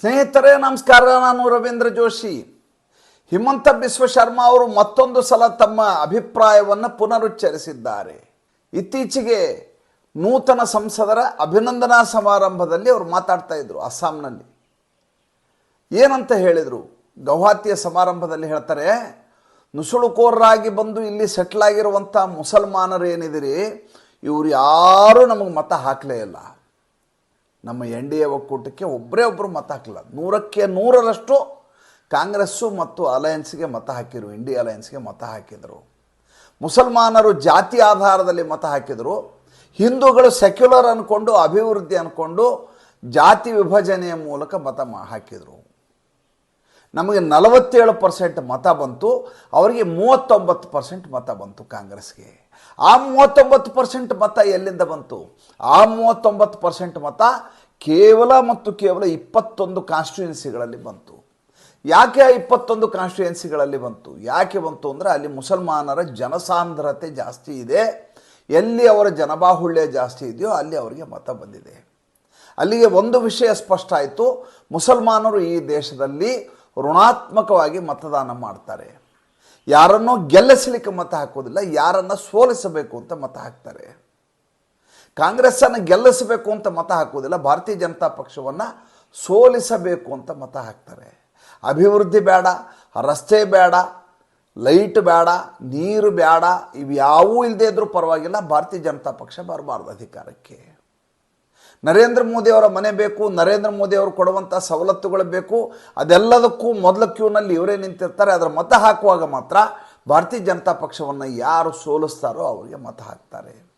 ಸ್ನೇಹಿತರೇ, ನಮಸ್ಕಾರ. ನಾನು ರವೀಂದ್ರ ಜೋಶಿ. ಹಿಮಂತ ಬಿಶ್ವ ಶರ್ಮಾ ಅವರು ಮತ್ತೊಂದು ಸಲ ತಮ್ಮ ಅಭಿಪ್ರಾಯವನ್ನು ಪುನರುಚ್ಚರಿಸಿದ್ದಾರೆ. ಇತ್ತೀಚೆಗೆ ನೂತನ ಸಂಸದರ ಅಭಿನಂದನಾ ಸಮಾರಂಭದಲ್ಲಿ ಅವರು ಮಾತಾಡ್ತಾ ಇದ್ರು ಅಸ್ಸಾಂನಲ್ಲಿ. ಏನಂತ ಹೇಳಿದರು? ಗೌಹಾತಿಯ ಸಮಾರಂಭದಲ್ಲಿ ಹೇಳ್ತಾರೆ, ನುಸುಳುಕೋರರಾಗಿ ಬಂದು ಇಲ್ಲಿ ಸೆಟ್ಲ್ ಆಗಿರುವಂಥ ಮುಸಲ್ಮಾನರು ಏನಿದಿರಿ? ಇವರು ಯಾರೂ ನಮಗೆ ಮತ ಹಾಕಲೇ ಇಲ್ಲ. ನಮ್ಮ ಎನ್ ಡಿ ಎ ಒಕ್ಕೂಟಕ್ಕೆ ಒಬ್ಬರೇ ಒಬ್ಬರು ಮತ ಹಾಕಲಿಲ್ಲ ನೂರಕ್ಕೆ ನೂರರಷ್ಟು ಕಾಂಗ್ರೆಸ್ಸು ಮತ್ತು ಅಲಯನ್ಸ್ಗೆ ಮತ ಹಾಕಿದರು ಇಂಡಿ ಅಲಯನ್ಸ್ಗೆ ಮತ ಹಾಕಿದರು. ಮುಸಲ್ಮಾನರು ಜಾತಿ ಆಧಾರದಲ್ಲಿ ಮತ ಹಾಕಿದರು. ಹಿಂದೂಗಳು ಸೆಕ್ಯುಲರ್ ಅಂದ್ಕೊಂಡು ಅಭಿವೃದ್ಧಿ ಅಂದ್ಕೊಂಡು ಜಾತಿ ವಿಭಜನೆಯ ಮೂಲಕ ಮತ ಹಾಕಿದರು. ನಮಗೆ ನಲವತ್ತೇಳು ಪರ್ಸೆಂಟ್ ಮತ ಬಂತು, ಅವರಿಗೆ ಮೂವತ್ತೊಂಬತ್ತು ಪರ್ಸೆಂಟ್ ಮತ ಬಂತು ಕಾಂಗ್ರೆಸ್ಗೆ. ಆ ಮೂವತ್ತೊಂಬತ್ತು ಪರ್ಸೆಂಟ್ ಮತ ಎಲ್ಲಿಂದ ಬಂತು? ಆ ಮೂವತ್ತೊಂಬತ್ತು ಪರ್ಸೆಂಟ್ ಮತ ಕೇವಲ ಮತ್ತು ಕೇವಲ ಇಪ್ಪತ್ತೊಂದು ಕಾನ್ಸ್ಟಿಟ್ಯೂಯೆನ್ಸಿಗಳಲ್ಲಿ ಬಂತು. ಯಾಕೆ ಆ ಇಪ್ಪತ್ತೊಂದು ಕಾನ್ಸ್ಟಿಟ್ಯೂಯೆನ್ಸಿಗಳಲ್ಲಿ ಬಂತು? ಯಾಕೆ ಬಂತು ಅಂದರೆ ಅಲ್ಲಿ ಮುಸಲ್ಮಾನರ ಜನಸಾಂದ್ರತೆ ಜಾಸ್ತಿ ಇದೆ. ಎಲ್ಲಿ ಅವರ ಜನಬಾಹುಳ್ಯ ಜಾಸ್ತಿ ಇದೆಯೋ ಅಲ್ಲಿ ಅವರಿಗೆ ಮತ ಬಂದಿದೆ. ಅಲ್ಲಿಗೆ ಒಂದು ವಿಷಯ ಸ್ಪಷ್ಟ ಆಯಿತು. ಮುಸಲ್ಮಾನರು ಈ ದೇಶದಲ್ಲಿ ಋಣಾತ್ಮಕವಾಗಿ ಮತದಾನ ಮಾಡ್ತಾರೆ. ಯಾರನ್ನು ಗೆಲ್ಲಿಸಲಿಕ್ಕೆ ಮತ ಹಾಕೋದಿಲ್ಲ, ಯಾರನ್ನು ಸೋಲಿಸಬೇಕು ಅಂತ ಮತ ಹಾಕ್ತಾರೆ. ಕಾಂಗ್ರೆಸ್ಸನ್ನು ಗೆಲ್ಲಿಸಬೇಕು ಅಂತ ಮತ ಹಾಕೋದಿಲ್ಲ, ಭಾರತೀಯ ಜನತಾ ಪಕ್ಷವನ್ನು ಸೋಲಿಸಬೇಕು ಅಂತ ಮತ ಹಾಕ್ತಾರೆ. ಅಭಿವೃದ್ಧಿ ಬೇಡ, ರಸ್ತೆ ಬೇಡ, ಲೈಟ್ ಬೇಡ, ನೀರು ಬೇಡ ಇವು ಯಾವೂ ಇಲ್ಲದೇ ಇದ್ರೂ ಪರವಾಗಿಲ್ಲ, ಭಾರತೀಯ ಜನತಾ ಪಕ್ಷ ಬರಬಾರ್ದು ಅಧಿಕಾರಕ್ಕೆ. ನರೇಂದ್ರ ಮೋದಿ ಅವರ ಮನೆ ಬೇಕು, ನರೇಂದ್ರ ಮೋದಿ ಅವರು ಕೊಡುವಂಥ ಸವಲತ್ತುಗಳು ಬೇಕು, ಅದೆಲ್ಲದಕ್ಕೂ ಮೊದಲ ಕ್ಯೂನಲ್ಲಿ ಇವರೇ ನಿಂತಿರ್ತಾರೆ. ಅದರ ಮತ ಹಾಕುವಾಗ ಮಾತ್ರ ಭಾರತೀಯ ಜನತಾ ಪಕ್ಷವನ್ನು ಯಾರು ಸೋಲಿಸ್ತಾರೋ ಅವರಿಗೆ ಮತ ಹಾಕ್ತಾರೆ.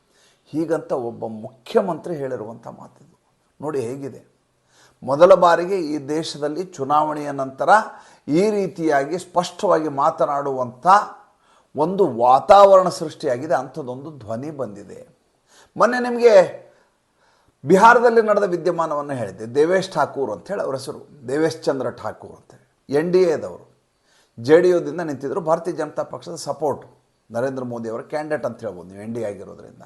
ಹೀಗಂತ ಒಬ್ಬ ಮುಖ್ಯಮಂತ್ರಿ ಹೇಳಿರುವಂಥ ಮಾತಿದು. ನೋಡಿ ಹೇಗಿದೆ. ಮೊದಲ ಬಾರಿಗೆ ಈ ದೇಶದಲ್ಲಿ ಚುನಾವಣೆಯ ನಂತರ ಈ ರೀತಿಯಾಗಿ ಸ್ಪಷ್ಟವಾಗಿ ಮಾತನಾಡುವಂಥ ಒಂದು ವಾತಾವರಣ ಸೃಷ್ಟಿಯಾಗಿದೆ. ಅಂಥದ್ದೊಂದು ಧ್ವನಿ ಬಂದಿದೆ. ಮೊನ್ನೆ ನಿಮಗೆ ಬಿಹಾರದಲ್ಲಿ ನಡೆದ ವಿದ್ಯಮಾನವನ್ನು ಹೇಳಿದ್ದೆ. ದೇವೇಶ್ ಠಾಕೂರ್ ಅಂತೇಳಿ ಅವರ ಹೆಸರು. ದೇವೇಶ್ ಚಂದ್ರ ಠಾಕೂರ್ ಅಂತೇಳಿ ಎನ್ ಡಿ ಎದವರು. ಜೆ ಡಿ ಯುದಿಂದ ನಿಂತಿದ್ದರು ಭಾರತೀಯ ಜನತಾ ಪಕ್ಷದ ಸಪೋರ್ಟ್. ನರೇಂದ್ರ ಮೋದಿ ಅವರ ಕ್ಯಾಂಡಿಡೇಟ್ ಅಂತ ಹೇಳ್ಬೋದು ನೀವು, ಎನ್ ಡಿ ಆಗಿರೋದ್ರಿಂದ.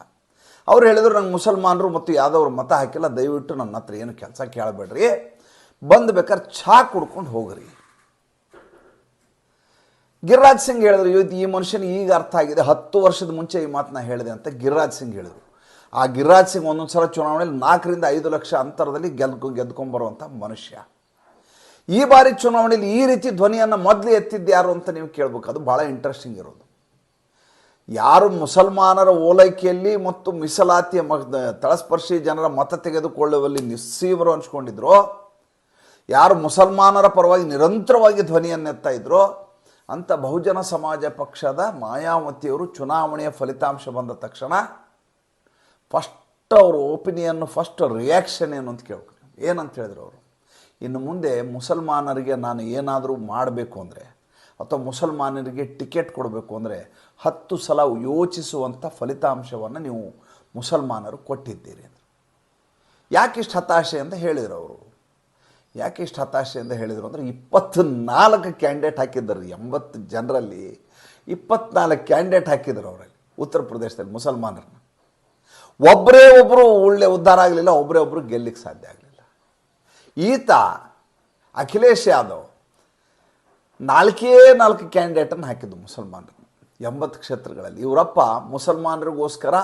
ಅವ್ರು ಹೇಳಿದ್ರು, ನಂಗೆ ಮುಸಲ್ಮಾನರು ಮತ್ತು ಯಾವ್ದವ್ರು ಮತ ಹಾಕಿಲ್ಲ. ದಯವಿಟ್ಟು ನನ್ನ ಹತ್ರ ಏನು ಕೆಲಸ ಕೇಳಬೇಡ್ರಿ. ಬಂದು ಬೇಕಾದ್ರೆ ಚಹಾ ಕುಡ್ಕೊಂಡು ಹೋಗ್ರಿ. ಗಿರಿರಾಜ್ ಸಿಂಗ್ ಹೇಳಿದ್ರು ಇವತ್ತು ಈ ಮನುಷ್ಯನಿಗೆ ಈಗ ಅರ್ಥ ಆಗಿದೆ. ಹತ್ತು ವರ್ಷದ ಮುಂಚೆ ಈ ಮಾತನ್ನ ಹೇಳಿದೆ ಅಂತ ಗಿರಿರಾಜ್ ಸಿಂಗ್ ಹೇಳಿದರು. ಆ ಗಿರಿರಾಜ್ ಸಿಂಗ್ ಒಂದೊಂದು ಸಲ ಚುನಾವಣೆಯಲ್ಲಿ ನಾಲ್ಕರಿಂದ ಐದು ಲಕ್ಷ ಅಂತರದಲ್ಲಿ ಗೆದ್ದು ಗೆದ್ಕೊಂಬರುವಂಥ ಮನುಷ್ಯ. ಈ ಬಾರಿ ಚುನಾವಣೆಯಲ್ಲಿ ಈ ರೀತಿ ಧ್ವನಿಯನ್ನು ಮೊದಲು ಎತ್ತಿದ್ದು ಯಾರು ಅಂತ ನೀವು ಕೇಳಬೇಕು. ಅದು ಭಾಳ ಇಂಟ್ರೆಸ್ಟಿಂಗ್ ಇರೋದು. ಯಾರು ಮುಸಲ್ಮಾನರ ಓಲೈಕೆಯಲ್ಲಿ ಮತ್ತು ಮೀಸಲಾತಿಯ ಮ ತಳಸ್ಪರ್ಶಿ ಜನರ ಮತ ತೆಗೆದುಕೊಳ್ಳುವಲ್ಲಿ ನಿಸ್ಸೀವರು ಅನ್ಸ್ಕೊಂಡಿದ್ರು ಯಾರು ಮುಸಲ್ಮಾನರ ಪರವಾಗಿ ನಿರಂತರವಾಗಿ ಧ್ವನಿಯನ್ನೆತ್ತಾ ಇದ್ರು ಅಂಥ ಬಹುಜನ ಸಮಾಜ ಪಕ್ಷದ ಮಾಯಾವತಿಯವರು ಚುನಾವಣೆಯ ಫಲಿತಾಂಶ ಬಂದ ತಕ್ಷಣ ಫಸ್ಟ್ ಅವರು ಒಪಿನಿಯನ್ನು ಫಸ್ಟ್ ರಿಯಾಕ್ಷನ್ ಏನು ಅಂತ ಕೇಳ್ಬೇಕು. ಏನಂತ ಹೇಳಿದ್ರು ಅವರು? ಇನ್ನು ಮುಂದೆ ಮುಸಲ್ಮಾನರಿಗೆ ನಾನು ಏನಾದರೂ ಮಾಡಬೇಕು ಅಂದರೆ, ಅಥವಾ ಮುಸಲ್ಮಾನರಿಗೆ ಟಿಕೆಟ್ ಕೊಡಬೇಕು ಅಂದರೆ ಹತ್ತು ಸಲ ಯೋಚಿಸುವಂಥ ಫಲಿತಾಂಶವನ್ನು ನೀವು ಮುಸಲ್ಮಾನರು ಕೊಟ್ಟಿದ್ದೀರಿ ಅಂತ. ಯಾಕಿಷ್ಟು ಹತಾಶೆ ಅಂತ ಹೇಳಿದರು ಅವರು? ಯಾಕೆ ಇಷ್ಟು ಹತಾಶೆ ಅಂತ ಹೇಳಿದರು ಅಂದರೆ ಇಪ್ಪತ್ತ್ನಾಲ್ಕು ಕ್ಯಾಂಡಿಡೇಟ್ ಹಾಕಿದ್ದರು ಎಂಬತ್ತು ಜನರಲ್ಲಿ ಇಪ್ಪತ್ನಾಲ್ಕು ಕ್ಯಾಂಡಿಡೇಟ್ ಹಾಕಿದ್ರು ಅವರಲ್ಲಿ ಉತ್ತರ ಪ್ರದೇಶದಲ್ಲಿ ಮುಸಲ್ಮಾನರನ್ನ. ಒಬ್ಬರೇ ಒಬ್ಬರು ಒಳ್ಳೆ ಉದ್ಧಾರ ಆಗಲಿಲ್ಲ ಒಬ್ಬರೇ ಒಬ್ಬರು ಗೆಲ್ಲಿಕ್ಕೆ ಸಾಧ್ಯ ಆಗಲಿಲ್ಲ. ಈತ, ಅಖಿಲೇಶ್ ಯಾದವ್, ನಾಲ್ಕೇ ನಾಲ್ಕು ಕ್ಯಾಂಡಿಡೇಟನ್ನು ಹಾಕಿದ್ದು ಮುಸಲ್ಮಾನರು. ಎಂಬತ್ತು ಕ್ಷೇತ್ರಗಳಲ್ಲಿ. ಇವರಪ್ಪ ಮುಸಲ್ಮಾನರಿಗೋಸ್ಕರ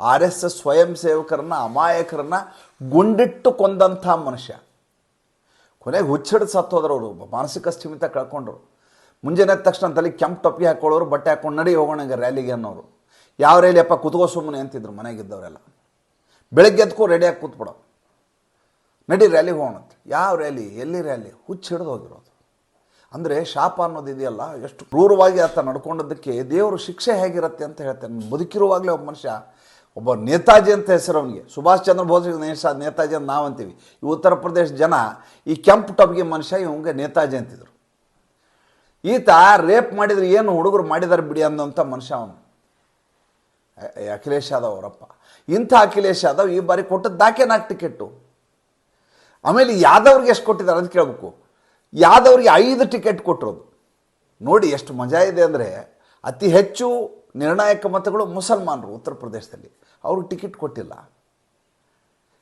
ಆರ್ ಎಸ್ ಎಸ್ ಸ್ವಯಂ ಸೇವಕರನ್ನ, ಅಮಾಯಕರನ್ನ ಗುಂಡಿಟ್ಟು ಕೊಂದಂಥ ಮನುಷ್ಯ. ಕೊನೆಗೆ ಹುಚ್ಚಿಡ್ದು ಸತ್ತೋದ್ರವರು ಮಾನಸಿಕ ಸ್ಥಿಮಿತ ಕಳ್ಕೊಂಡ್ರು. ಮುಂಜಾನೆ ತಕ್ಷಣ ತಲೆ ಕೆಂಪು ಟೊಪ್ಪಿ ಹಾಕೊಳ್ಳೋರು, ಬಟ್ಟೆ ಹಾಕೊಂಡು ನಡಿ ಹೋಗೋಣ ರ್ಯಾಲಿಗೆ ಅನ್ನೋರು. ಯಾವ ರ್ಯಾಲಿ ಅಪ್ಪ ಕುತ್ಕೋ ಸುಮ್ಮನೆ ಅಂತಿದ್ರು ಮನೆಗಿದ್ದವರೆಲ್ಲ. ಬೆಳಗ್ಗೆ ಎದ್ಕೋ ರೆಡಿಯಾಗಿ ಕೂತ್ಬಿಡೋ. ನಡಿ ರ್ಯಾಲಿಗೆ ಹೋಗೋಣಂತೆ ಯಾವ ರ್ಯಾಲಿ ಎಲ್ಲಿ ರ್ಯಾಲಿ ಹುಚ್ಚು ಹಿಡಿದು ಹೋಗಿರೋದು. ಅಂದರೆ ಶಾಪ ಅನ್ನೋದು ಇದೆಯಲ್ಲ, ಎಷ್ಟು ಕ್ರೂರವಾಗಿ ಆತ ನಡ್ಕೊಂಡದ್ದಕ್ಕೆ ದೇವರು ಶಿಕ್ಷೆ ಹೇಗಿರುತ್ತೆ ಅಂತ ಹೇಳ್ತೇನೆ. ಬದುಕಿರುವಾಗಲೇ ಒಬ್ಬ ಮನುಷ್ಯ, ಒಬ್ಬ ನೇತಾಜಿ ಅಂತ ಹೆಸರು ಅವನಿಗೆ ಸುಭಾಷ್ ಚಂದ್ರ ಬೋಸ್ ನೇಷ, ನೇತಾಜಿ ಅಂತ ನಾವು ಅಂತೀವಿ ಈ ಉತ್ತರ ಪ್ರದೇಶ ಜನ ಈ ಕೆಂಪು ಟಬ್ಗೆ ಮನುಷ್ಯ ಇವಂಗೆ ನೇತಾಜಿ ಅಂತಿದ್ರು. ಈತ ರೇಪ್ ಮಾಡಿದರೆ ಏನು ಹುಡುಗರು ಮಾಡಿದಾರೆ ಬಿಡಿ ಅನ್ನೋಂಥ ಮನುಷ್ಯ ಅವನು. ಅಖಿಲೇಶ್ ಯಾದವ್ ಅವರಪ್ಪ. ಇಂಥ ಅಖಿಲೇಶ್ ಯಾದವ್ ಈ ಬಾರಿ ಕೊಟ್ಟಿದ್ದಾಕೆ ನಾಲ್ಕು ಟಿಕೆಟು. ಆಮೇಲೆ ಯಾದವ್ರಿಗೆ ಎಷ್ಟು ಕೊಟ್ಟಿದ್ದಾರೆ ಅಂತ ಕೇಳಬೇಕು. ಯಾದವ್ರಿಗೆ ಐದು ಟಿಕೆಟ್ ಕೊಟ್ಟಿರೋದು. ನೋಡಿ ಎಷ್ಟು ಮಜಾ ಇದೆ ಅಂದರೆ ಅತಿ ಹೆಚ್ಚು ನಿರ್ಣಾಯಕ ಮತಗಳು ಮುಸಲ್ಮಾನರು ಉತ್ತರ ಪ್ರದೇಶದಲ್ಲಿ. ಅವರು ಟಿಕೆಟ್ ಕೊಟ್ಟಿಲ್ಲ.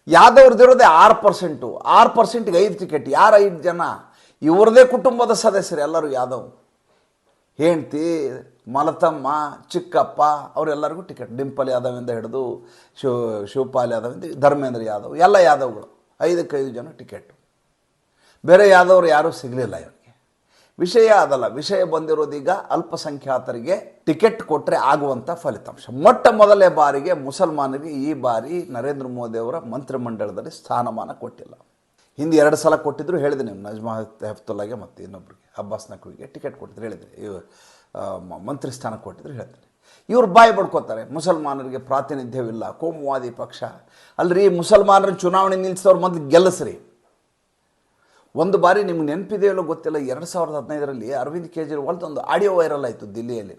ಯಾದವ್ರದ್ದಿರೋದೇ ಆರು ಪರ್ಸೆಂಟು. ಆರು ಪರ್ಸೆಂಟ್ಗೆ ಐದು ಟಿಕೆಟ್. ಯಾರು ಐದು ಜನ? ಇವರದೇ ಕುಟುಂಬದ ಸದಸ್ಯರು ಎಲ್ಲರೂ ಯಾದವ್. ಹೆಂಡ್ತಿ, ಮಲತಮ್ಮ, ಚಿಕ್ಕಪ್ಪ, ಅವರೆಲ್ಲರಿಗೂ ಟಿಕೆಟ್ ಡಿಂಪಲ್ ಯಾದವಿಂದ ಹಿಡಿದು ಶಿವ, ಶಿವಪಾಲ್ ಯಾದವಿಂದ ಧರ್ಮೇಂದ್ರ ಯಾದವ್, ಎಲ್ಲ ಯಾದವ್ಗಳು. ಐದಕ್ಕೈದು ಜನ ಟಿಕೆಟ್ ಬೇರೆ ಯಾದವರು ಯಾರೂ ಸಿಗಲಿಲ್ಲ ಇವರಿಗೆ. ವಿಷಯ ಅದಲ್ಲ. ವಿಷಯ ಬಂದಿರೋದೀಗ ಅಲ್ಪಸಂಖ್ಯಾತರಿಗೆ ಟಿಕೆಟ್ ಕೊಟ್ಟರೆ ಆಗುವಂಥ ಫಲಿತಾಂಶ. ಮೊಟ್ಟ ಮೊದಲೇ ಬಾರಿಗೆ ಮುಸಲ್ಮಾನರಿಗೆ ಈ ಬಾರಿ ನರೇಂದ್ರ ಮೋದಿ ಅವರ ಮಂತ್ರಿಮಂಡಲದಲ್ಲಿ ಸ್ಥಾನಮಾನ ಕೊಟ್ಟಿಲ್ಲ. ಹಿಂದೆ ಎರಡು ಸಲ ಕೊಟ್ಟಿದ್ರು, ಹೇಳಿದೆ ನಿಮ್ಮ ನಜ್ಮಾ ಹೆಫ್ತುಲ್ಲಾಗೆ ಮತ್ತು ಇನ್ನೊಬ್ಬರಿಗೆ ಅಬ್ಬಾಸ್ ನಕ್ವಿಗೆ ಟಿಕೆಟ್ ಕೊಟ್ಟಿದ್ರು, ಹೇಳಿದೆ. ಇವ ಮಂತ್ರಿ ಸ್ಥಾನ ಕೊಟ್ಟಿದ್ರು, ಹೇಳ್ತೀನಿ. ಇವ್ರು ಬಾಯಿ ಬಡ್ಕೋತಾರೆ, ಮುಸಲ್ಮಾನರಿಗೆ ಪ್ರಾತಿನಿಧ್ಯವಿಲ್ಲ, ಕೋಮುವಾದಿ ಪಕ್ಷ. ಅಲ್ರಿ, ಮುಸಲ್ಮಾನರ ಚುನಾವಣೆ ನಿಲ್ಲಿಸಿದವ್ರು ಮೊದಲು ಗೆಲ್ಲಿಸ್ರಿ. ಒಂದು ಬಾರಿ ನಿಮ್ಗೆ ನೆನಪಿದೆಯಲ್ಲೋ ಗೊತ್ತಿಲ್ಲ, ಎರಡು ಸಾವಿರದ ಹದಿನೈದರಲ್ಲಿ ಅರವಿಂದ್ ಕೇಜ್ರಿವಾಲ್ದು ಒಂದು ಆಡಿಯೋ ವೈರಲ್ ಆಯಿತು ದಿಲ್ಲಿಯಲ್ಲಿ.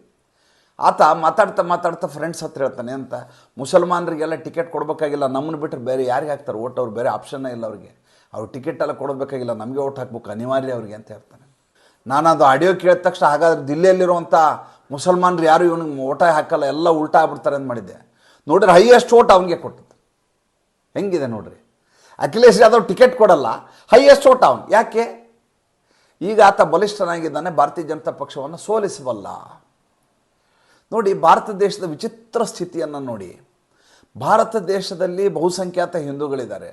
ಆತ ಮಾತಾಡ್ತಾ ಮಾತಾಡ್ತಾ ಫ್ರೆಂಡ್ಸ್ ಹತ್ರ ಹೇಳ್ತಾನೆ ಅಂತ ಮುಸಲ್ಮಾನರಿಗೆಲ್ಲ ಟಿಕೆಟ್ ಕೊಡಬೇಕಾಗಿಲ್ಲ, ನಮ್ಮನ್ನು ಬಿಟ್ಟರೆ ಬೇರೆ ಯಾರಿಗೆ ಹಾಕ್ತಾರೆ? ಓಟ್ ಅವ್ರು ಬೇರೆ ಆಪ್ಷನ್ನೇ ಇಲ್ಲ ಅವ್ರಿಗೆ. ಅವ್ರು ಟಿಕೆಟ್ ಎಲ್ಲ ಕೊಡಬೇಕಾಗಿಲ್ಲ ನಮಗೆ ಓಟ್ ಹಾಕ್ಬೇಕು, ಅನಿವಾರ್ಯ ಅವ್ರಿಗೆ ಅಂತ ಹೇಳ್ತಾನೆ ನಾನು ಅದು ಆಡಿಯೋ ಕೇಳಿದ ತಕ್ಷಣ ಹಾಗಾದ್ರೆ ದಿಲ್ಲಿಯಲ್ಲಿರುವಂಥ ಮುಸಲ್ಮಾನರು ಯಾರು ಇವನಿಗೆ ಓಟ ಹಾಕಲ್ಲ, ಎಲ್ಲ ಉಲ್ಟಾ ಆಗ್ಬಿಡ್ತಾರೆ ಅಂತ ಮಾಡಿದ್ದೆ. ನೋಡಿದ್ರೆ ಹೈಯೆಸ್ಟ್ ಓಟ್ ಅವನಿಗೆ ಕೊಟ್ಟದ್ದು. ಹೆಂಗಿದೆ ನೋಡ್ರಿ? ಅಖಿಲೇಶ್ ಯಾದವ್ ಟಿಕೆಟ್ ಕೊಡಲ್ಲ ಹೈಯೆಸ್ಟ್ ಓಟ್ ಅವನು. ಯಾಕೆ? ಈಗ ಆತ ಬಲಿಷ್ಠನಾಗಿದ್ದಾನೆ, ಭಾರತೀಯ ಜನತಾ ಪಕ್ಷವನ್ನು ಸೋಲಿಸಬಲ್ಲ. ನೋಡಿ, ಭಾರತ ದೇಶದ ವಿಚಿತ್ರ ಸ್ಥಿತಿಯನ್ನು ನೋಡಿ. ಭಾರತ ದೇಶದಲ್ಲಿ ಬಹುಸಂಖ್ಯಾತ ಹಿಂದೂಗಳಿದ್ದಾರೆ.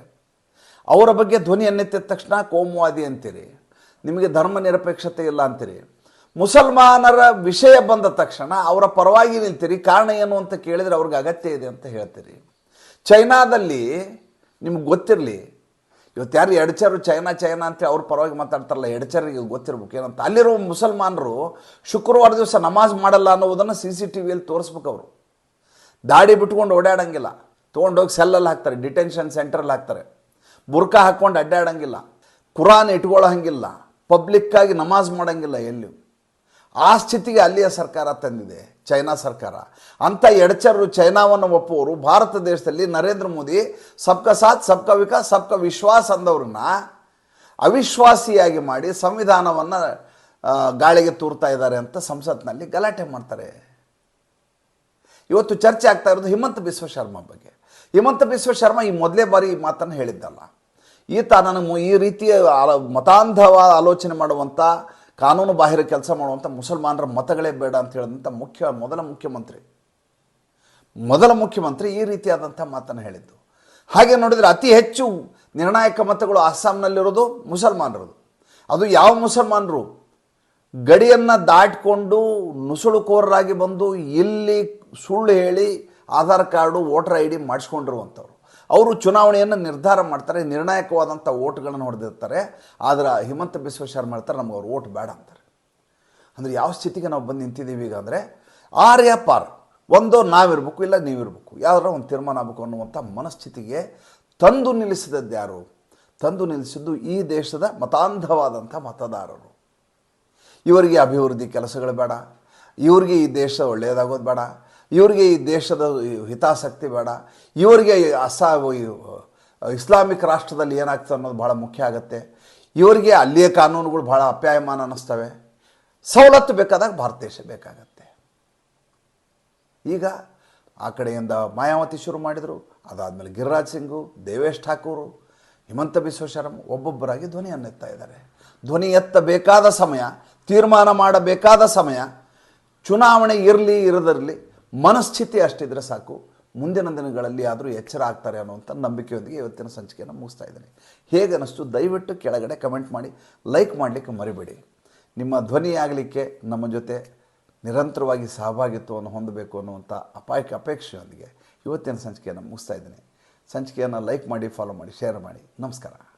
ಅವರ ಬಗ್ಗೆ ಧ್ವನಿ ಎನ್ನೆತ್ತಿದ ತಕ್ಷಣ ಕೋಮುವಾದಿ ಅಂತೀರಿ. ನಿಮಗೆ ಧರ್ಮ ನಿರಪೇಕ್ಷತೆ ಇಲ್ಲ ಅಂತೀರಿ. ಮುಸಲ್ಮಾನರ ವಿಷಯ ಬಂದ ತಕ್ಷಣ ಅವರ ಪರವಾಗಿ ನಿಲ್ತೀರಿ ಕಾರಣ ಏನು ಅಂತ ಕೇಳಿದರೆ ಅವ್ರಿಗೆ ಅಗತ್ಯ ಇದೆ ಅಂತ ಹೇಳ್ತೀರಿ. ಚೈನಾದಲ್ಲಿ ನಿಮ್ಗೆ ಗೊತ್ತಿರಲಿ. ಇವತ್ತು ಯಾರು ಎಡಚರು ಚೈನಾ ಚೈನಾ ಅಂತ ಅವ್ರ ಪರವಾಗಿ ಮಾತಾಡ್ತಾರಲ್ಲ, ಎಡಚರಿಗೆ ಗೊತ್ತಿರ್ಬೇಕು. ಏನಂತ? ಅಲ್ಲಿರುವ ಮುಸಲ್ಮಾನರು ಶುಕ್ರವಾರ ದಿವಸ ನಮಾಜ್ ಮಾಡಲ್ಲ ಅನ್ನೋದನ್ನು ಸಿ ಸಿ ಟಿ ವಿಯಲ್ಲಿ ತೋರಿಸ್ಬೇಕು ಅವರು. ದಾಡಿ ಬಿಟ್ಕೊಂಡು ಓಡಾಡಂಗಿಲ್ಲ. ತೊಗೊಂಡೋಗಿ ಸೆಲ್ಲಲ್ಲಿ ಹಾಕ್ತಾರೆ ಡಿಟೆನ್ಷನ್ ಸೆಂಟ್ರಲ್ಲಿ ಹಾಕ್ತಾರೆ. ಬುರ್ಕಾ ಹಾಕ್ಕೊಂಡು ಅಡ್ಡಾಡಂಗಿಲ್ಲ. ಕುರಾನ್ ಇಟ್ಕೊಳ್ಳೋ ಹಂಗಿಲ್ಲ ಪಬ್ಲಿಕ್ಕಾಗಿ ನಮಾಜ್ ಮಾಡೋಂಗಿಲ್ಲ ಎಲ್ಲೂ? ಆ ಸ್ಥಿತಿಗೆ ಅಲ್ಲಿಯ ಸರ್ಕಾರ ತಂದಿದೆ, ಚೈನಾ ಸರ್ಕಾರ. ಅಂಥ ಎಡಚರರು ಚೈನಾವನ್ನು ಒಪ್ಪುವರು. ಭಾರತ ದೇಶದಲ್ಲಿ ನರೇಂದ್ರ ಮೋದಿ ಸಬ್ಕ ಸಾಥ್, ಸಬ್ಕ ವಿಕಾಸ್, ಸಬ್ಕ ವಿಶ್ವಾಸ್ ಅಂದವ್ರನ್ನ ಅವಿಶ್ವಾಸಿಯಾಗಿ ಮಾಡಿ ಸಂವಿಧಾನವನ್ನು ಗಾಳಿಗೆ ತೂರ್ತಾ ಇದ್ದಾರೆ ಅಂತ ಸಂಸತ್ನಲ್ಲಿ ಗಲಾಟೆ ಮಾಡ್ತಾರೆ. ಇವತ್ತು ಚರ್ಚೆ ಆಗ್ತಾ ಇರೋದು ಹಿಮಂತ ಬಿಸ್ವ ಶರ್ಮಾ ಬಗ್ಗೆ. ಹಿಮಂತ ಬಿಸ್ವ ಶರ್ಮಾ ಈ ಮೊದಲೇ ಬಾರಿ ಈ ಮಾತನ್ನು ಹೇಳಿದ್ದಲ್ಲ. ಈತ ನನಗೆ ಈ ರೀತಿಯ ಮತಾಂಧವಾದ ಆಲೋಚನೆ ಮಾಡುವಂಥ ಕಾನೂನು ಬಾಹಿರ ಕೆಲಸ ಮಾಡುವಂಥ ಮುಸಲ್ಮಾನರ ಮತಗಳೇ ಬೇಡ ಅಂತ ಹೇಳಿದಂಥ ಮುಖ್ಯ, ಮೊದಲ ಮುಖ್ಯಮಂತ್ರಿ. ಮೊದಲ ಮುಖ್ಯಮಂತ್ರಿ ಈ ರೀತಿಯಾದಂಥ ಮಾತನ್ನು ಹೇಳಿದ್ದು. ಹಾಗೆ ನೋಡಿದರೆ ಅತಿ ಹೆಚ್ಚು ನಿರ್ಣಾಯಕ ಮತಗಳು ಅಸ್ಸಾಂನಲ್ಲಿರೋದು ಮುಸಲ್ಮಾನರದು. ಅದು ಯಾವ ಮುಸಲ್ಮಾನರು? ಗಡಿಯನ್ನು ದಾಟಿಕೊಂಡು ನುಸುಳುಕೋರರಾಗಿ ಬಂದು ಇಲ್ಲಿ ಸುಳ್ಳು ಹೇಳಿ Aadhaar card, voter I D ಮಾಡಿಸ್ಕೊಂಡಿರುವಂಥವ್ರು. ಅವರು ಚುನಾವಣೆಯನ್ನು ನಿರ್ಧಾರ ಮಾಡ್ತಾರೆ, ನಿರ್ಣಾಯಕವಾದಂಥ ಓಟ್ಗಳನ್ನು ಹೊಡೆದಿರ್ತಾರೆ. ಆದರೆ ಹಿಮಂತ ಬಿಸ್ವ ಶರ್ಮ ಮಾಡ್ತಾರೆ ನಮ್ಗೆ ಅವ್ರು ಓಟ್ ಬೇಡ ಅಂತಾರೆ. ಅಂದರೆ ಯಾವ ಸ್ಥಿತಿಗೆ ನಾವು ಬಂದು ನಿಂತಿದ್ದೀವಿ ಈಗ ಅಂದರೆ, ಆರ್ಯ ಪಾರ್, ಒಂದು ನಾವಿರಬೇಕು, ಇಲ್ಲ ನೀವಿರಬೇಕು, ಯಾವ್ದಾರ ಒಂದು ತೀರ್ಮಾನ ಆಗಬೇಕು ಅನ್ನುವಂಥ ಮನಸ್ಥಿತಿಗೆ ತಂದು ನಿಲ್ಲಿಸಿದದ್ದು ಯಾರು? ತಂದು ನಿಲ್ಲಿಸಿದ್ದು ಈ ದೇಶದ ಮತಾಂಧವಾದಂಥ ಮತದಾರರು. ಇವರಿಗೆ ಅಭಿವೃದ್ಧಿ ಕೆಲಸಗಳು ಬೇಡ, ಇವರಿಗೆ ಈ ದೇಶ ಒಳ್ಳೆಯದಾಗೋದು ಬೇಡ ಇವರಿಗೆ ಈ ದೇಶದ ಹಿತಾಸಕ್ತಿ ಬೇಡ. ಇವರಿಗೆ ಅಸ ಇಸ್ಲಾಮಿಕ್ ರಾಷ್ಟ್ರದಲ್ಲಿ ಏನಾಗ್ತದೆ ಅನ್ನೋದು ಭಾಳ ಮುಖ್ಯ ಆಗುತ್ತೆ. ಇವರಿಗೆ ಅಲ್ಲಿಯ ಕಾನೂನುಗಳು ಭಾಳ ಅಪ್ಯಾಯಮಾನ ಅನ್ನಿಸ್ತವೆ. ಸವಲತ್ತು ಬೇಕಾದಾಗ ಭಾರತ ದೇಶ ಬೇಕಾಗತ್ತೆ. ಈಗ ಆ ಕಡೆಯಿಂದ ಮಾಯಾವತಿ ಶುರು ಮಾಡಿದರು. ಅದಾದಮೇಲೆ ಗಿರಿರಾಜ್ ಸಿಂಗು, ದೇವೇಶ್ ಠಾಕೂರು, ಹಿಮಂತ ಬಿಸ್ವ ಶರ್ಮ ಒಬ್ಬೊಬ್ಬರಾಗಿ ಧ್ವನಿಯನ್ನು ಎತ್ತಾ ಇದ್ದಾರೆ. ಧ್ವನಿ ಎತ್ತಬೇಕಾದ ಸಮಯ, ತೀರ್ಮಾನ ಮಾಡಬೇಕಾದ ಸಮಯ, ಚುನಾವಣೆ ಇರಲಿ ಇರದಿರಲಿ ಮನಸ್ಥಿತಿ ಅಷ್ಟಿದ್ರೆ ಸಾಕು. ಮುಂದಿನ ದಿನಗಳಲ್ಲಿ ಆದರೂ ಎಚ್ಚರ ಆಗ್ತಾರೆ ಅನ್ನುವಂಥ ನಂಬಿಕೆಯೊಂದಿಗೆ ಇವತ್ತಿನ ಸಂಚಿಕೆಯನ್ನು ಮುಗಿಸ್ತಾ ಇದ್ದೀನಿ. ಹೇಗೆ ಅನ್ನಿಸ್ತು ದಯವಿಟ್ಟು ಕೆಳಗಡೆ ಕಮೆಂಟ್ ಮಾಡಿ, ಲೈಕ್ ಮಾಡಲಿಕ್ಕೆ ಮರಿಬೇಡಿ. ನಿಮ್ಮ ಧ್ವನಿ ಆಗಲಿಕ್ಕೆ ನಮ್ಮ ಜೊತೆ ನಿರಂತರವಾಗಿ ಸಹಭಾಗಿತ್ವವನ್ನು ಹೊಂದಬೇಕು ಅನ್ನುವಂಥ ಅಪಾಯಕ್ಕೆ ಅಪೇಕ್ಷೆಯೊಂದಿಗೆ ಇವತ್ತಿನ ಸಂಚಿಕೆಯನ್ನು ಮುಗಿಸ್ತಾ ಇದ್ದೀನಿ. ಸಂಚಿಕೆಯನ್ನು ಲೈಕ್ ಮಾಡಿ, ಫಾಲೋ ಮಾಡಿ, ಶೇರ್ ಮಾಡಿ. ನಮಸ್ಕಾರ.